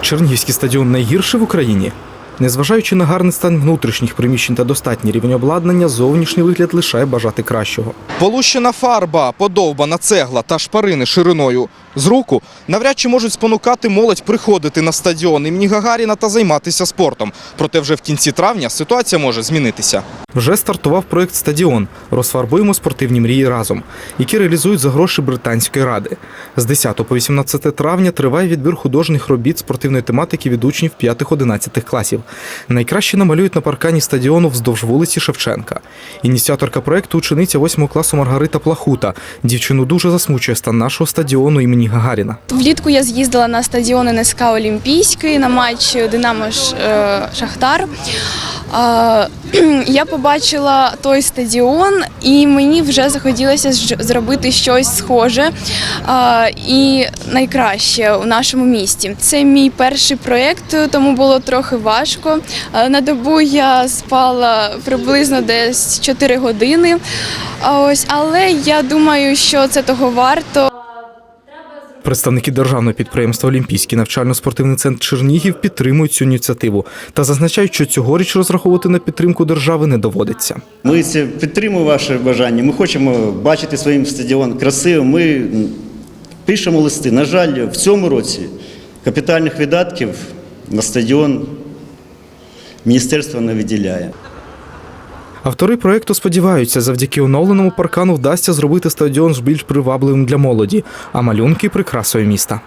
Чернігівський стадіон найгірший в Україні. Незважаючи на гарний стан внутрішніх приміщень та достатній рівень обладнання, зовнішній вигляд лишає бажати кращого. Полущена фарба, подовбана цегла та шпарини шириною з руку навряд чи можуть спонукати молодь приходити на стадіон імені Гагаріна та займатися спортом. Проте вже в кінці травня ситуація може змінитися. Вже стартував проект Стадіон. Розфарбуємо спортивні мрії разом, які реалізують за гроші британської ради. З 10 по 18 травня триває відбір художніх робіт спортивної тематики від учнів 5-11 класів. Найкраще намалюють на паркані стадіону вздовж вулиці Шевченка. Ініціаторка проекту учениця 8 класу Маргарита Плахута. Дівчину дуже засмучує стан нашого стадіону імені Гагаріна. Влітку я з'їздила на стадіон НСК Олімпійський на матч Динамо е, Шахтар. Я побачила той стадіон, і мені вже захотілося зробити щось схоже і найкраще у нашому місті. Це мій перший проєкт, тому було трохи важко. На добу я спала приблизно десь 4 години. Ось, але я думаю, що це того варто. Представники державного підприємства Олімпійський навчально-спортивний центр Чернігів підтримують цю ініціативу та зазначають, що цьогоріч розраховувати на підтримку держави не доводиться. Ми це підтримуємо ваше бажання. Ми хочемо бачити своїм стадіон красивим. Ми пишемо листи. На жаль, в цьому році капітальних видатків на стадіон міністерство не виділяє. Автори проекту сподіваються, завдяки оновленому паркану вдасться зробити стадіон більш привабливим для молоді, а малюнки прикрасою міста.